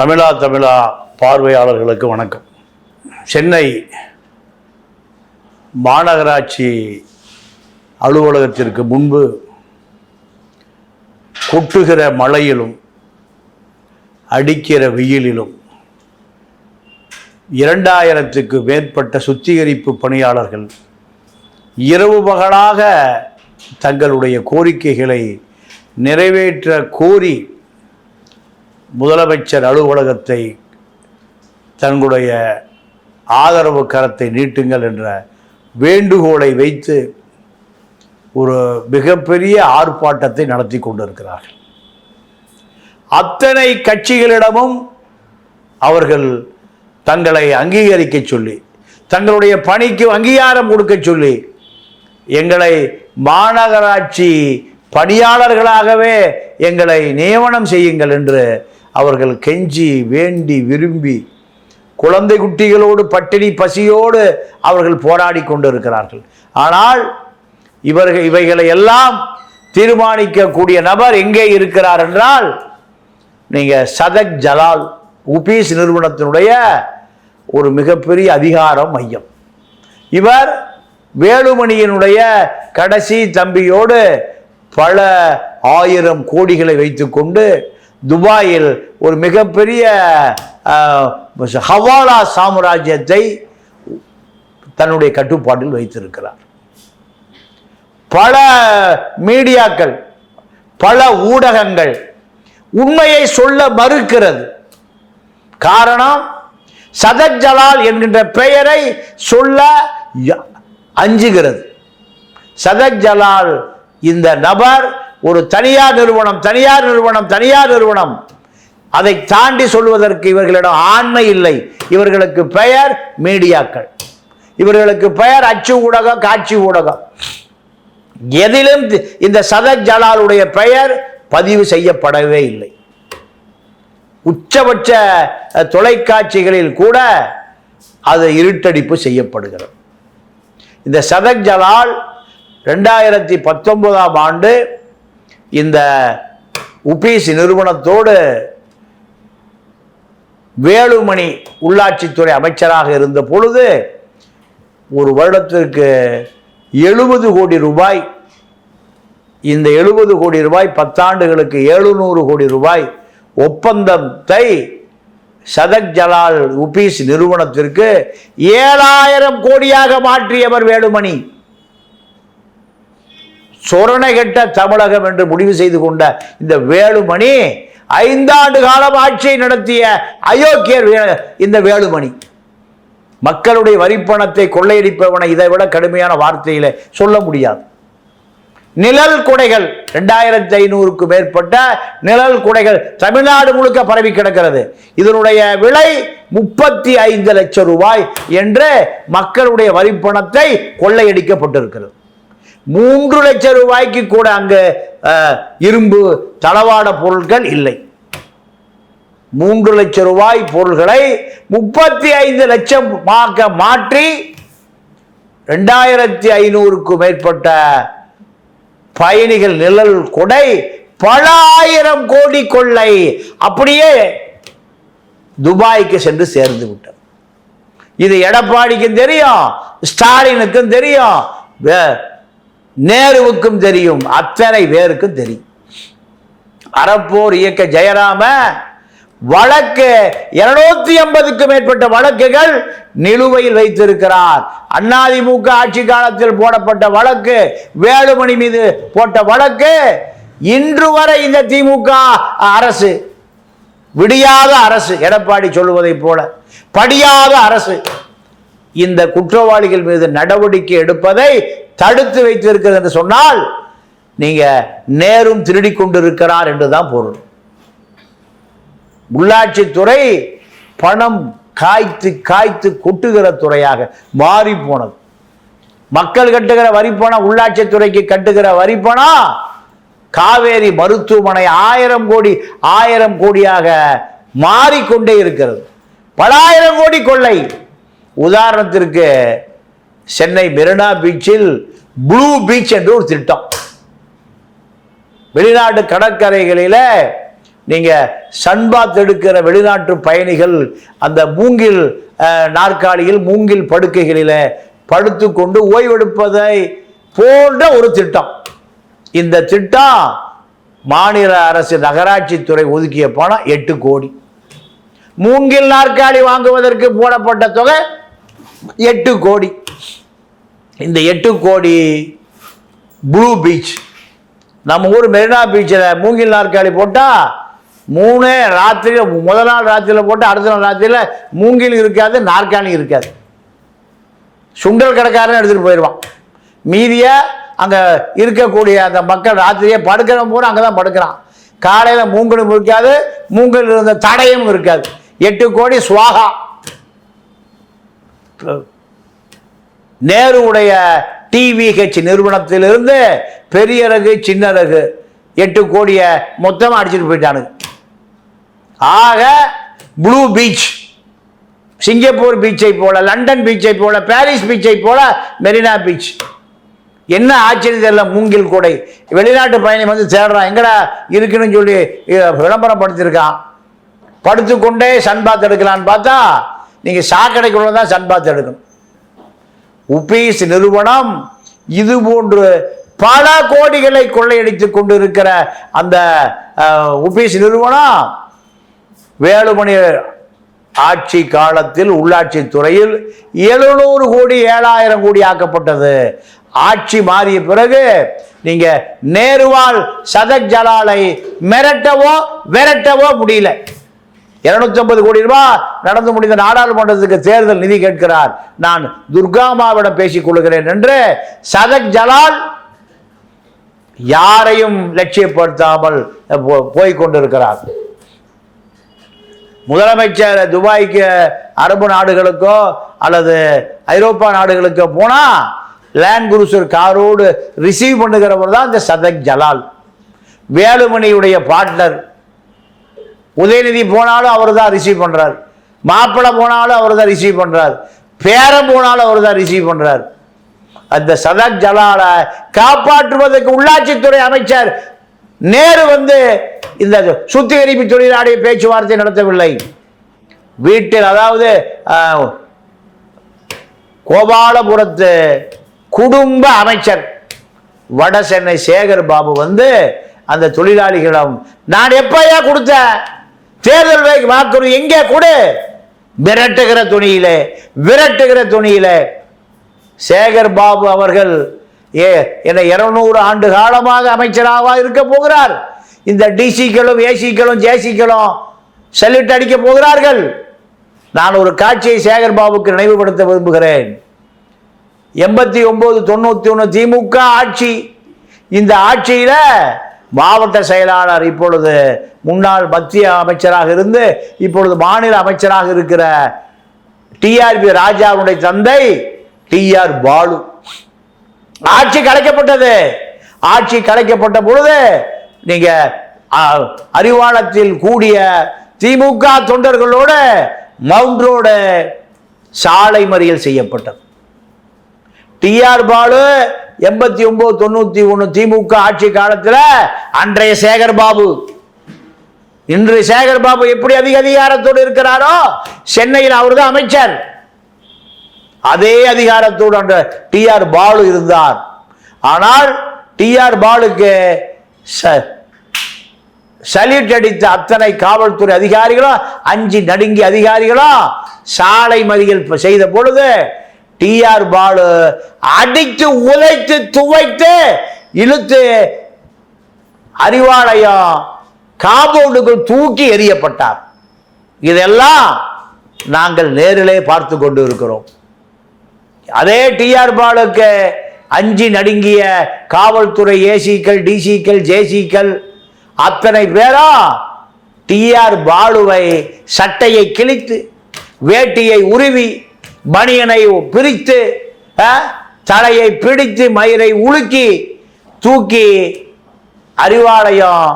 தமிழா தமிழா பார்வையாளர்களுக்கு வணக்கம். சென்னை மாநகராட்சி அலுவலகத்திற்கு முன்பு கொட்டுகிற மழையிலும் அடிக்கிற வெயிலிலும் இரண்டாயிரத்துக்கு மேற்பட்ட சுத்திகரிப்பு பணியாளர்கள் இரவு பகலாக தங்களுடைய கோரிக்கைகளை நிறைவேற்ற கோரி முதலமைச்சர் அலுவலகத்தை தங்களுடைய ஆதரவு கரத்தை நீட்டுங்கள் என்ற வேண்டுகோளை வைத்து ஒரு மிகப்பெரிய ஆர்ப்பாட்டத்தை நடத்தி கொண்டிருக்கிறார்கள். அத்தனை கட்சிகளிடமும் அவர்கள் தங்களை அங்கீகரிக்க சொல்லி தங்களுடைய பணிக்கு அங்கீகாரம் கொடுக்க சொல்லி எங்களை மாநகராட்சி பணியாளர்களாகவே எங்களை நியமனம் செய்யுங்கள் என்று அவர்கள் கெஞ்சி வேண்டி விரும்பி குழந்தை குட்டிகளோடு பட்டினி பசியோடு அவர்கள் போராடி கொண்டிருக்கிறார்கள். ஆனால் இவர்கள் இவைகளை எல்லாம் தீர்மானிக்கக்கூடிய நபர் எங்கே இருக்கிறார் என்றால் நீங்கள் சதக் ஜலால் உபீஸ் நிறுவனத்தினுடைய ஒரு மிகப்பெரிய அதிகாரம் மையம். இவர் வேலுமணியினுடைய கடைசி தம்பியோடு பல ஆயிரம் கோடிகளை வைத்துக்கொண்டு துபாயில் ஒரு மிகப்பெரிய ஹவாலா சாம்ராஜ்யத்தை தன்னுடைய கட்டுப்பாட்டில் வைத்திருக்கிறார். பல மீடியாக்கள் பல ஊடகங்கள் உண்மையை சொல்ல மறுக்கிறது. காரணம் சதத் ஜலால் என்கின்ற பெயரை சொல்ல அஞ்சுகிறது. சதத் ஜலால் இந்த நபர் ஒரு தனியார் நிறுவனம் தனியார் நிறுவனம் தனியார் நிறுவனம். அதை தாண்டி சொல்வதற்கு இவர்களிடம் ஆண்மை இல்லை. இவர்களுக்கு பெயர் மீடியாக்கள். இவர்களுக்கு பெயர் அச்சு ஊடகம் காட்சி ஊடகம். எதிலும் தி- இந்த சதக் ஜலாலுடைய பெயர் பதிவு செய்யப்படவே இல்லை. உச்சபட்ச தொலைக்காட்சிகளில் கூட அது இருட்டடிப்பு செய்யப்படுகிறது. இந்த சதக் ஜலால் ரெண்டாயிரத்தி பத்தொன்பதாம் ஆண்டு இந்த உபீஸ் நிறுவனத்தோடு வேலுமணி உள்ளாட்சித்துறை அமைச்சராக இருந்த பொழுது ஒரு வருடத்திற்கு எழுபது கோடி ரூபாய் இந்த எழுபது கோடி ரூபாய் பத்தாண்டுகளுக்கு எழுநூறு கோடி ரூபாய் ஒப்பந்தத்தை சதக் ஜலால் உபீஸ் நிறுவனத்திற்கு ஏழாயிரம் கோடியாக மாற்றியவர் வேலுமணி. சொரணை கெட்ட தமிழகம் என்று முடிவு செய்து கொண்ட இந்த வேலுமணி ஐந்தாண்டு காலம் ஆட்சியை நடத்திய அயோக்கியர் வே- இந்த வேலுமணி. மக்களுடைய வரிப்பணத்தை கொள்ளையடிப்பவனை இதை விட கடுமையான வார்த்தையில சொல்ல முடியாது. நிழல் குடைகள் ரெண்டாயிரத்தி ஐநூறுக்கு மேற்பட்ட நிழல் குடைகள் தமிழ்நாடு முழுக்க பரவி கிடக்கிறது. இதனுடைய விலை முப்பத்தி ஐந்து லட்சம் ரூபாய் என்று மக்களுடைய வரிப்பணத்தை கொள்ளையடிக்கப்பட்டிருக்கிறது. மூன்று லட்சம் ரூபாய்க்கு கூட அங்கு இரும்பு தளவாட பொருட்கள் இல்லை. மூன்று லட்சம் ரூபாய் பொருள்களை முப்பத்தி ஐந்து லட்சம் மாக்க மாற்றி ரெண்டாயிரத்தி ஐநூறுக்கும் மேற்பட்ட பயணிகள் நிழல் கொடை பல ஆயிரம் கோடி கொள்ளை அப்படியே துபாய்க்கு சென்று சேர்ந்து விட்டது. இது எடப்பாடிக்கும் தெரியும் ஸ்டாலினுக்கும் தெரியும் நேருவுக்கும் தெரியும் அத்தனை பேருக்கும் தெரியும். அறப்போர் இயக்க ஜெயராம வழக்கு இருநூத்தி ஐம்பதுக்கு மேற்பட்ட வழக்குகள் நிலுவையில் வைத்திருக்கிறார். அதிமுக ஆட்சி காலத்தில் போடப்பட்ட வழக்கு வேலுமணி மீது போட்ட வழக்கு இன்று வரை இந்த திமுக அரசு விடியாத அரசு எடப்பாடி சொல்லுவதைப் போல படியாத அரசு இந்த குற்றவாளிகள் மீது நடவடிக்கை எடுப்பதை தடுத்து வைத்திருக்கிறது என்று சொன்னால் நீங்க நேரும் திருடி கொண்டிருக்கிறார் என்றுதான் பொருள். உள்ளாட்சித்துறை பணம் காய்த்து காய்த்து கொட்டுகிற துறையாக மாறி போனது மக்கள் கட்டுகிற வரிப்பணம் உள்ளாட்சித்துறைக்கு கட்டுகிற வரிப்பணம் காவேரி மருத்துவமனை ஆயிரம் கோடி ஆயிரம் கோடியாக மாறிக்கொண்டே இருக்கிறது. பல ஆயிரம் கோடி கொள்ளை. உதாரணத்திற்கு சென்னை மெரினா பீச்சில் ப்ளூ பீச் என்று ஒரு திட்டம். வெளிநாட்டு கடற்கரைகளில் நீங்கள் சன்பாத் எடுக்கிற வெளிநாட்டு பயணிகள் அந்த மூங்கில் நாற்காலியில் மூங்கில் படுக்கைகளில் படுத்துக்கொண்டு ஓய்வெடுப்பதை போன்ற ஒரு திட்டம். இந்த திட்டம் மாநில அரசு நகராட்சித்துறை ஒதுக்கிய பணம் எட்டு கோடி. மூங்கில் நாற்காலி வாங்குவதற்கு போடப்பட்ட தொகை எட்டு கோடி. இந்த எட்டு கோடி ப்ளூ பீச் நம்ம ஊர் மெரினா பீச்சில் மூங்கில் நாற்காலி போட்டால் மூணே ராத்திரியில் முதல் நாள் ராத்திரியில் போட்டால் அடுத்த நாள் ராத்திரியில் மூங்கில் இருக்காது நாற்காலி இருக்காது. சுண்டல் கடைக்காரன் எடுத்துகிட்டு போயிடுவான். மீதியை அங்கே இருக்கக்கூடிய அந்த மக்கள் ராத்திரியே படுக்கிறவன் பூரா அங்கே தான் படுக்கிறான். காலையில் மூங்கலும் இருக்காது மூங்கல் இருந்த தடையும் இருக்காது. எட்டு கோடி சுவாகா. நேருவுடைய டிவிஹெச் நிறுவனத்திலிருந்து பெரியரகு சின்னரகு சின்ன எட்டு கோடியை மொத்தமாக அடிச்சுட்டு போயிட்டானுங்க. ஆக ப்ளூ பீச் சிங்கப்பூர் பீச்சை போல லண்டன் பீச்சை போல பாரிஸ் பீச்சை போல மெரினா பீச் என்ன ஆச்சரியம் தெரியல மூங்கில் கூடை. வெளிநாட்டு பயணி வந்து தேடுறான் எங்கடா இருக்குன்னு சொல்லி விளம்பரம் படுத்திருக்கான் படுத்துக்கொண்டே சன்பாத் எடுக்கலான்னு பார்த்தா நீங்கள் சாக்கடைக்குள்ளே தான் சன்பாத் எடுக்கணும். உபீஸ் நிறுவனம் இது போன்று பல கோடிகளை கொள்ளையடித்துக் கொண்டு இருக்கிற அந்த உபேஸ் உபீஸ் நிறுவனம் வேலுமணி ஆட்சி காலத்தில் உள்ளாட்சி துறையில் எழுநூறு கோடி ஏழாயிரம் கோடி ஆக்கப்பட்டது. ஆட்சி மாறிய பிறகு நீங்க நேருவால் சதக் ஜலாலை மிரட்டவோ விரட்டவோ முடியல. 250 கோடி ரூபாய் நடந்து முடிந்த நாடாளுமன்றத்துக்கு தேர்தல் நிதி கேட்கிறார். நான் துர்காமாவிடம் பேசிக் கொள்கிறேன் என்று சதக் ஜலால் யாரையும் லட்சியப்படுத்தாமல் போ- முதலமைச்சர் துபாய்க்கு அரபு நாடுகளுக்கோ அல்லது ஐரோப்பா நாடுகளுக்கோ போனா லேண்ட் குருசர் காரோடு ரிசீவ் பண்ணுகிறவர் தான் இந்த சதக் ஜலால். வேலுமணியுடைய பார்ட்னர் உதயநிதி போனாலும் அவர் தான் ரிசீவ் பண்ணுறார் மாப்பிள்ளை போனாலும் அவர் தான் ரிசீவ் பண்ணுறாரு பேரன் போனாலும் அவர் தான் ரிசீவ் பண்ணுறாரு அந்த சதக் ஜலாலை காப்பாற்றுவதற்கு உள்ளாட்சித்துறை அமைச்சர் நேரு வந்து இந்த சுத்திகரிப்பு தொழிலாளிய பேச்சுவார்த்தை நடத்தவில்லை. வீட்டில் அதாவது கோபாலபுரத்து குடும்ப அமைச்சர் வட சென்னை சேகர் பாபு வந்து அந்த தொழிலாளிகளிடம் நான் எப்பயா கொடுத்தேன்? தேர்தல் வாக்குறுதி எங்கே? கொடு. விரட்டுகிற துணியிலே விரட்டுகிற துணியிலே. சேகர் பாபு அவர்கள் ஏ என இருநூறு ஆண்டு காலமாக அமைச்சராக இருக்க போகிறார். இந்த டிசிக்களும் ஏசிக்களும் ஜேசிக்களும் செல்லிட்டு அடிக்க போகிறார்கள். நான் ஒரு காட்சியை சேகர் பாபுக்கு நினைவுபடுத்த விரும்புகிறேன். எண்பத்தி ஒன்பது தொண்ணூத்தி ஒன்று திமுக ஆட்சி. இந்த ஆட்சியில மாவட்ட செயலாளர் இப்பொழுது முன்னாள் மத்திய அமைச்சராக இருந்து இப்பொழுது மாநில அமைச்சராக இருக்கிற டிஆர்பி ராஜாவுடைய தந்தை டிஆர் பாலு. ஆட்சி கலைக்கப்பட்டது. ஆட்சி கலைக்கப்பட்ட பொழுது நீங்க அறிவாளத்தில் கூடிய திமுக தொண்டர்களோட மவுண்ட் ரோடு சாலை மறியல் செய்யப்பட்டது. டிஆர் பாலு எண்பத்தி ஒன்பது தொண்ணூத்தி ஒன்று திமுக ஆட்சி காலத்தில் அன்றைய சேகர் பாபு இன்று சேகர் பாபு எப்படி அதிக அதிகாரத்தோடு இருக்கிறாரோ சென்னையில் அவர்தான் அமைச்சர். அதே அதிகாரத்தோடு அந்த டிஆர் பாலு இருந்தார். ஆனால் டிஆர் பாலுக்கு ச- சல்யூட் அடித்த அத்தனை காவல்துறை அதிகாரிகளும் அஞ்சு நடுங்கி அதிகாரிகளும் சாலை மறியல் செய்த பொழுது டிஆர் பாலு அடித்து உழைத்து துவைத்து இழுத்து அறிவாலயம் காம்பவுண்டுக்குள் தூக்கி எரியப்பட்டார் இதெல்லாம் நாங்கள் நேரிலே பார்த்து கொண்டு இருக்கிறோம். அதே டிஆர் பாலுக்கு அஞ்சு நடுங்கிய காவல்துறை ஏசிக்கள் டிசிக்கள் ஜேசிக்கள் அத்தனை பேரா டிஆர் பாலுவை சட்டையை கிழித்து வேட்டியை உருவி பனியனை பிரித்து தலையை பிடித்து மயிரை உலுக்கி தூக்கி அறிவாலயம்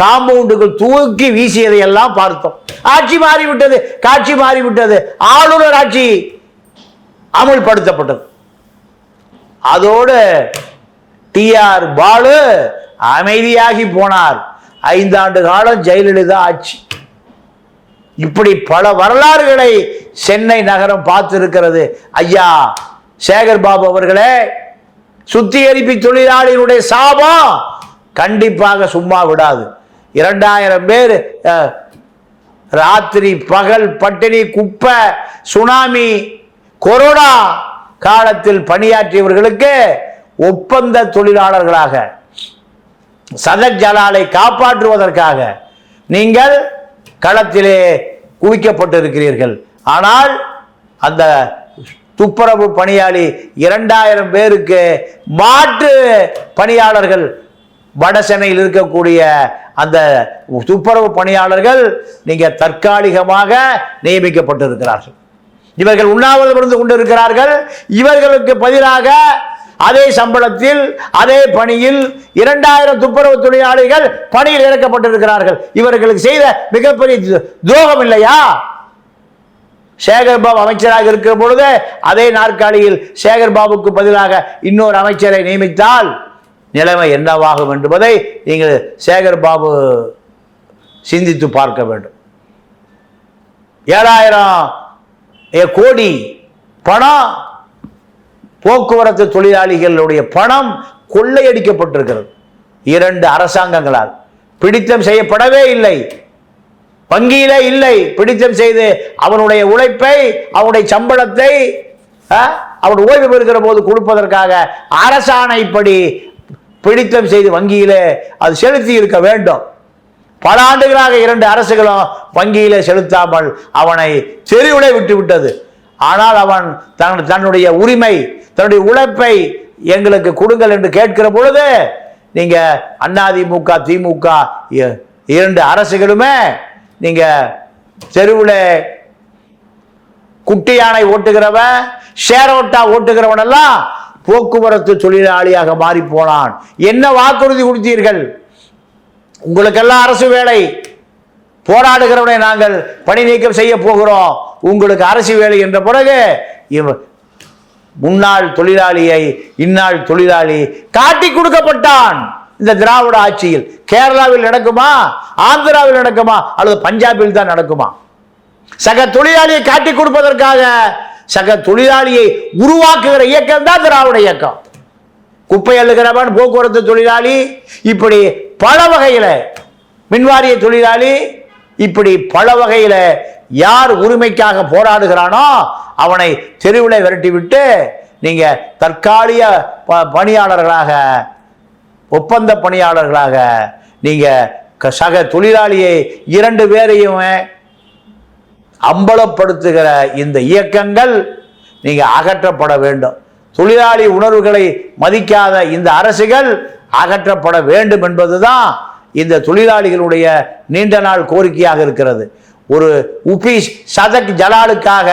காம்பவுண்டுக்குள் தூக்கி வீசியதை எல்லாம் பார்த்தோம். ஆட்சி மாறிவிட்டது காட்சி மாறிவிட்டது. ஆளுநர் ஆட்சி அமுல்படுத்தப்பட்டது. அதோடு டிஆர் பாலு அமைதியாகி போனார். ஐந்தாண்டு காலம் ஜெயலலிதா ஆட்சி. இப்படி பல வரலாறுகளை சென்னை நகரம் பார்த்திருக்கிறது. ஐயா சேகர் பாபு அவர்களே சுத்திகரிப்பு தொழிலாளியினுடைய சாபம் கண்டிப்பாக சும்மா விடாது. இரண்டாயிரம் பேர் ராத்திரி பகல் பட்டினி குப்பை சுனாமி கொரோனா காலத்தில் பணியாற்றியவர்களுக்கு ஒப்பந்த தொழிலாளர்களாக சதக் ஜலாலை காப்பாற்றுவதற்காக நீங்கள் களத்திலே குவிக்கப்பட்டிருக்கிறீர்கள். ஆனால் அந்த துப்புரவு பணியாளி இரண்டாயிரம் பேருக்கு மாற்று பணியாளர்கள் வட சென்னையில் இருக்கக்கூடிய அந்த துப்புரவு பணியாளர்கள் நீங்க தற்காலிகமாக நியமிக்கப்பட்டிருக்கிறார்கள். இவர்கள் உண்ணாவிரதம் இருந்து கொண்டிருக்கிறார்கள். இவர்களுக்கு பதிலாக அதே சம்பளத்தில் அதே பணியில் இரண்டாயிரம் துப்புரவு தொழிலாளிகள் பணியில் இறக்கப்பட்டிருக்கிறார்கள். இவர்களுக்கு செய்த மிகப்பெரிய துரோகம் இல்லையா? சேகர்பாபு அமைச்சராக இருக்கிற பொழுது அதே நாற்காலியில் சேகர் பாபுக்கு பதிலாக இன்னொரு அமைச்சரை நியமித்தால் நிலைமை என்னவாகும் என்பதை நீங்கள் சேகர் பாபு சிந்தித்து பார்க்க வேண்டும். ஏழாயிரம் ஏ கோடி பணம் போக்குவரத்து தொழிலாளிகளுடைய பணம் கொள்ளையடிக்கப்பட்டிருக்கிறது. இரண்டு அரசாங்கங்களால். பிடித்தம் செய்யப்படவே இல்லை. வங்கியில இல்லை. பிடித்தம் செய்து அவனுடைய உழைப்பை அவனுடைய சம்பளத்தை அவன் ஓய்வு பெறுகிற போது கொடுப்பதற்காக அரசாணைப்படி பிடித்தம் செய்து வங்கியிலே அது செலுத்தி இருக்க வேண்டும். பல ஆண்டுகளாக இரண்டு அரசுகளும் வங்கியிலே செலுத்தாமல் அவனை தெருவிலே விட்டு விட்டது ஆனால் அவன் தன் தன்னுடைய உரிமை தன்னுடைய உழைப்பை எங்களுக்கு கொடுங்கள் என்று கேட்கிற பொழுது நீங்கள் அதிமுக திமுக இரண்டு அரசுகளுமே நீங்கள் தெருவில் குட்டி யானை ஓட்டுகிறவன் ஷேரோட்டா ஓட்டுகிறவன் எல்லாம் போக்குவரத்து தொழிலாளியாக மாறி போனான். என்ன வாக்குறுதி கொடுத்தீர்கள்? உங்களுக்கெல்லாம் அரசு வேலை. போராடுகிறவனை நாங்கள் பணி நீக்கம் செய்ய போகிறோம். உங்களுக்கு அரசு வேலை என்ற பிறகு முன்னாள் தொழிலாளியை இந்நாள் தொழிலாளி காட்டி கொடுக்கப்பட்டான். இந்த திராவிட ஆட்சியில் கேரளாவில் நடக்குமா ஆந்திராவில் நடக்குமா அல்லது பஞ்சாபில் தான் நடக்குமா? சக தொழிலாளியை காட்டி கொடுப்பதற்காக சக தொழிலாளியை உருவாக்குகிற இயக்கம் தான் திராவிட இயக்கம். குப்பை அழுகிறவன் போக்குவரத்து தொழிலாளி இப்படி பல வகையில் மின்வாரிய தொழிலாளி இப்படி பல வகையில் யார் உரிமைக்காக போராடுகிறானோ அவனை தெருவில் விரட்டி விட்டு நீங்க தற்காலிக ப- பணியாளர்களாக ஒப்பந்த பணியாளர்களாக நீங்க க- சக தொழிலாளியை இரண்டு பேரையும் அம்பலப்படுத்துகிற இந்த இயக்கங்கள் நீங்க அகற்றப்பட வேண்டும். தொழிலாளி உணர்வுகளை மதிக்காத இந்த அரசுகள் அகற்றப்பட வேண்டும் என்பதுதான் இந்த தொழிலாளிகளுடைய நீண்ட நாள் கோரிக்கையாக இருக்கிறது. ஒரு உபீஸ் சதக் ஜலாலுக்காக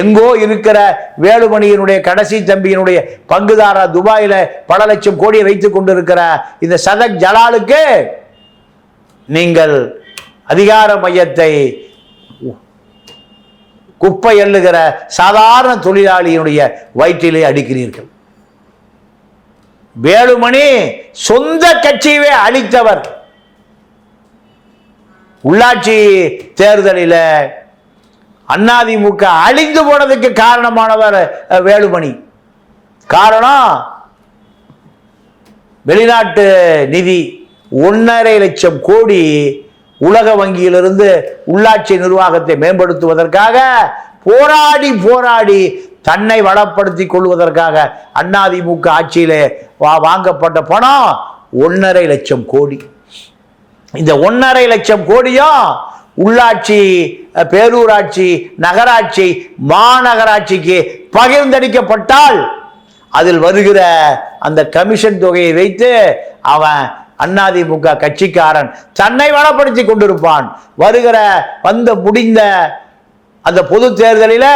எங்கோ இருக்கிற வேலுமணியினுடைய கடைசி தம்பியினுடைய பங்குதாரா துபாயில பல லட்சம் கோடியை வைத்துக் கொண்டிருக்கிற இந்த சதக் ஜலாலுக்கு நீங்கள் அதிகார மையத்தை குப்பை எள்ளுகிற சாதாரண தொழிலாளியினுடைய வயிற்றிலே அடிக்கிறீர்கள். வேலுமணி சொந்த கட்சியவே அழித்தவர். உள்ளாட்சி தேர்தலில் அதிமுக அழிந்து போனதுக்கு காரணமானவர் வேலுமணி. காரணம் வெளிநாட்டு நிதி ஒன்றரை லட்சம் கோடி உலக வங்கியிலிருந்து உள்ளாட்சி நிர்வாகத்தை மேம்படுத்துவதற்காக போராடி போராடி தன்னை வளப்படுத்தி கொள்வதற்காக அதிமுக ஆட்சியிலே வா- வாங்கப்பட்ட பணம் ஒன்றரை லட்சம் கோடி. இந்த ஒன்றரை லட்சம் கோடியும் உள்ளாட்சி பேரூராட்சி நகராட்சி மாநகராட்சிக்கு பகிர்ந்தளிக்கப்பட்டால் அதில் வருகிற அந்த கமிஷன் தொகையை வைத்து அவன் அதிமுக கட்சிக்காரன் தன்னை வளப்படுத்தி கொண்டிருப்பான். வருகிற வந்த முடிந்த அந்த பொது தேர்தலில்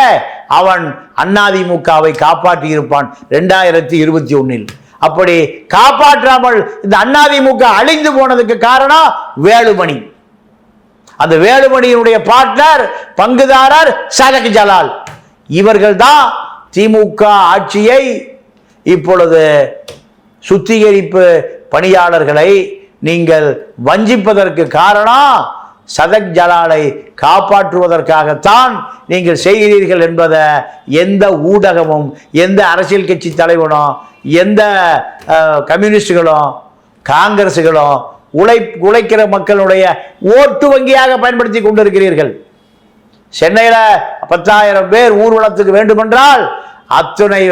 அவன் அதிமுகவை காப்பாற்றி இருப்பான் ரெண்டாயிரத்தி இருபத்தி ஒன்னில். அப்படி காப்பாற்றாமல் இந்த அதிமுக அழிந்து போனதுக்கு காரணம் வேலுமணி. அந்த வேலுமணியினுடைய பார்ட்னர் பங்குதாரர் சதக் ஜலால். இவர்கள் தான் திமுக ஆட்சியை இப்பொழுது சுத்திகரிப்பு பணியாளர்களை நீங்கள் வஞ்சிப்பதற்கு காரணம் சதக் ஜலாலை காப்பாற்றுவதற்காகத்தான் நீங்கள் செய்கிறீர்கள் என்பதை எந்த ஊடகமும் எந்த அரசியல் கட்சி தலைவனும் எந்த கம்யூனிஸ்டுகளும் காங்கிரஸுகளும் உழை உழைக்கிற மக்களுடைய ஓட்டு வங்கியாக பயன்படுத்தி கொண்டிருக்கிறீர்கள். சென்னையில் பத்தாயிரம் பேர் ஊர்வலத்துக்கு வேண்டுமென்றால் அத்துணை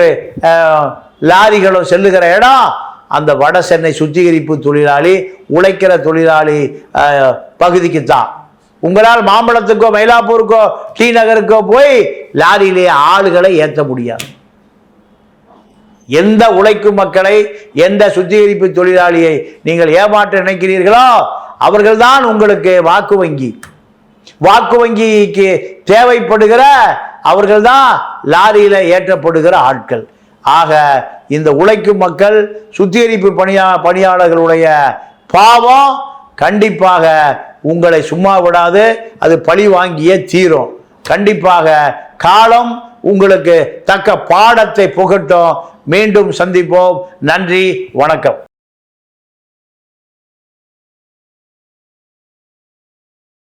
லாரிகளும் செல்லுகிற இடம் அந்த வட சென்னை சுத்திகரிப்பு தொழிலாளி உழைக்கிற தொழிலாளி பகுதிக்கு தான் உங்களால் மாம்பழத்துக்கோ மயிலாப்பூருக்கோ டி நகருக்கோ போய் லாரியிலே ஆளுகளை ஏற்ற முடியாது. எந்த உழைக்கும் மக்களை எந்த சுத்திகரிப்பு தொழிலாளியை நீங்கள் ஏமாற்ற நினைக்கிறீர்களோ அவர்கள்தான் உங்களுக்கு வாக்கு வங்கி. வாக்கு வங்கிக்கு தேவைப்படுகிற அவர்கள்தான் லாரியில் ஏற்றப்படுகிற ஆட்கள். ஆக இந்த உழைக்கும் மக்கள் சுத்திகரிப்பு பணியா பணியாளர்களுடைய பாவம் கண்டிப்பாக உங்களை சும்மா விடாது அது பழி வாங்கியே தீரும். கண்டிப்பாக காலம் உங்களுக்கு தக்க பாடத்தை புகட்டும். மீண்டும் சந்திப்போம். நன்றி வணக்கம்.